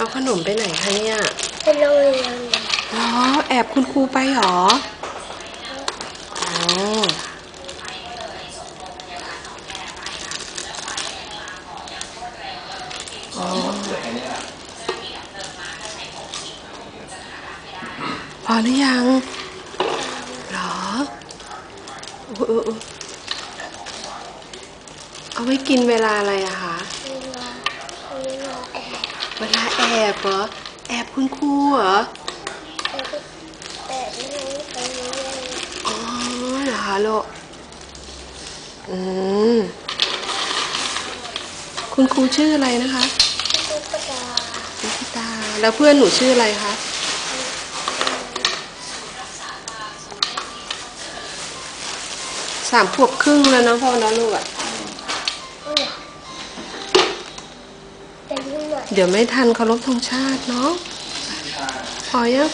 เอาขนมไปไหนคะเนี่ยไปโรงเรียนเหรอแอบคุณครูไปหรออ๋อพอหรือยังเหรอโอ้โอ้โอ้เอาไว้กินเวลาอะไรอะคะ เวลาเวลาแอบ เวลาแอบเหรอ แอบคุณครูเหรอแล้วก็แอบไม่ให้ไปโรงเรียนอ๋อเหรอลูกอืม คุณครูชื่ออะไรนะคะตุ๊กตานิชิตา แล้วเพื่อนหนูชื่ออะไรคะ สามขวบครึ่งแล้วเนาะพ่อเนาะลูกอะ เดี๋ยวไม่ทันเคารพธงชาติเนาะพอยัง